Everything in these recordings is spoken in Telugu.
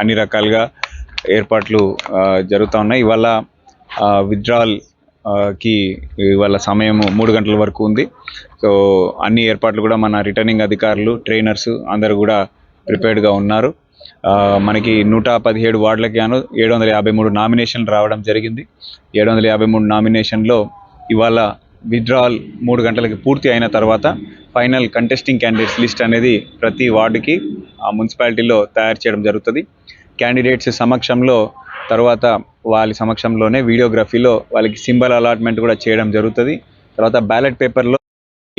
అన్ని రకాలుగా ఏర్పాట్లు జరుగుతూ ఉన్నాయి. ఇవాళ విత్డ్రాల్కి ఇవాళ సమయం మూడు గంటల వరకు ఉంది. సో అన్ని ఏర్పాట్లు కూడా మన రిటర్నింగ్ అధికారులు ట్రైనర్స్ అందరూ కూడా ప్రిపేర్డ్గా ఉన్నారు. మనకి నూట పదిహేడు వార్డులకి గాను ఏడు వందల యాభై మూడు నామినేషన్లు రావడం జరిగింది. ఏడు వందల యాభై మూడు నామినేషన్లో ఇవాళ విత్డ్రాల్ మూడు గంటలకి పూర్తి అయిన తర్వాత ఫైనల్ కంటెస్టింగ్ క్యాండిడేట్స్ లిస్ట్ అనేది ప్రతి వార్డుకి ఆ మున్సిపాలిటీలో తయారు చేయడం జరుగుతుంది. క్యాండిడేట్స్ సమక్షంలో తర్వాత వాళ్ళ సమక్షంలోనే వీడియోగ్రఫీలో వాళ్ళకి సింబల్ అలాట్మెంట్ కూడా చేయడం జరుగుతుంది. తర్వాత బ్యాలెట్ పేపర్లో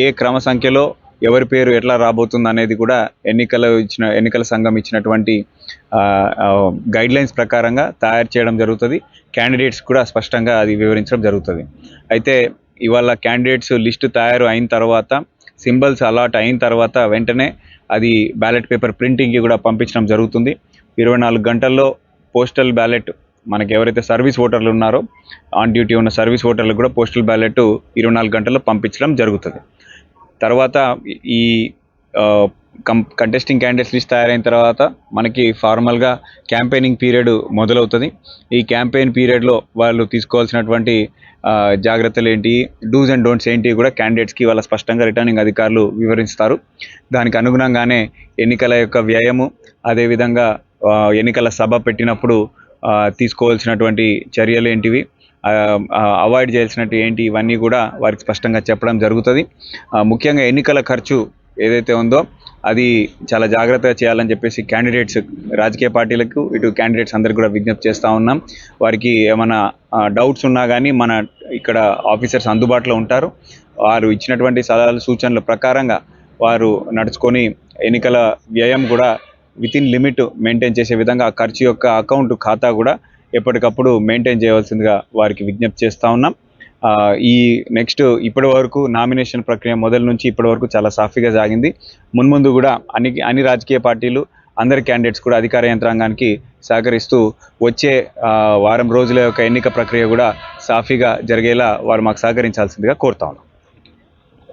ఏ క్రమ సంఖ్యలో ఎవరి పేరు ఎట్లా రాబోతుంది అనేది కూడా ఎన్నికల ఇచ్చిన ఎన్నికల సంఘం ఇచ్చినటువంటి గైడ్ లైన్స్ ప్రకారంగా తయారు చేయడం జరుగుతుంది. క్యాండిడేట్స్ కూడా స్పష్టంగా అది వివరించడం జరుగుతుంది. అయితే ఇవాళ క్యాండిడేట్స్ లిస్టు తయారు అయిన తర్వాత సింబల్స్ అలాట్ అయిన తర్వాత వెంటనే అది బ్యాలెట్ పేపర్ ప్రింటింగ్కి కూడా పంపించడం జరుగుతుంది. ఇరవై నాలుగు గంటల్లో పోస్టల్ బ్యాలెట్ మనకి ఎవరైతే సర్వీస్ ఓటర్లు ఉన్నారో ఆన్ డ్యూటీ ఉన్న సర్వీస్ ఓటర్లకు కూడా పోస్టల్ బ్యాలెట్ ఇరవై నాలుగు గంటల్లో పంపించడం జరుగుతుంది. తర్వాత ఈ కం కంటెస్టింగ్ క్యాండిడేట్స్ లిస్ట్ తయారైన తర్వాత మనకి ఫార్మల్గా క్యాంపెయినింగ్ పీరియడ్ మొదలవుతుంది. ఈ క్యాంపెయిన్ పీరియడ్లో వాళ్ళు తీసుకోవాల్సినటువంటి జాగ్రత్తలు ఏంటి డూస్ అండ్ డోంట్స్ ఏంటి కూడా క్యాండిడేట్స్కి వాళ్ళ స్పష్టంగా రిటర్నింగ్ అధికారులు వివరిస్తారు. దానికి అనుగుణంగానే ఎన్నికల యొక్క వ్యయము అదేవిధంగా ఎన్నికల సభ పెట్టినప్పుడు తీసుకోవాల్సినటువంటి చర్యలు ఏంటివి? అవాయిడ్ చేయాల్సినట్టు ఏంటి? ఇవన్నీ కూడా వారికి స్పష్టంగా చెప్పడం జరుగుతుంది. ముఖ్యంగా ఎన్నికల ఖర్చు ఏదైతే ఉందో అది చాలా జాగ్రత్తగా చేయాలని చెప్పేసి క్యాండిడేట్స్ రాజకీయ పార్టీలకు ఇటు క్యాండిడేట్స్ అందరికి కూడా విజ్ఞప్తి చేస్తూ ఉన్నాం. వారికి ఏమైనా డౌట్స్ ఉన్నా కానీ మన ఇక్కడ ఆఫీసర్స్ అందుబాటులో ఉంటారు. వారు ఇచ్చినటువంటి సలహాలు సూచనల ప్రకారంగా వారు నడుచుకొని ఎన్నికల వ్యయం కూడా విత్ ఇన్ లిమిట్ మెయింటైన్ చేసే విధంగా ఆ ఖర్చు యొక్క అకౌంట్ ఖాతా కూడా ఎప్పటికప్పుడు మెయింటైన్ చేయవలసిందిగా వారికి విజ్ఞప్తి చేస్తూ ఉన్నాం. ఈ నెక్స్ట్ ఇప్పటి వరకు నామినేషన్ ప్రక్రియ మొదలు నుంచి ఇప్పటి వరకు చాలా సాఫీగా సాగింది. మున్ముందు కూడా అన్ని అన్ని రాజకీయ పార్టీలు అందరి క్యాండిడేట్స్ కూడా అధికార యంత్రాంగానికి సహకరిస్తూ వచ్చే వారం రోజుల యొక్క ఎన్నిక ప్రక్రియ కూడా సాఫీగా జరిగేలా వారు మాకు సహకరించాల్సిందిగా కోరుతా ఉన్నాం.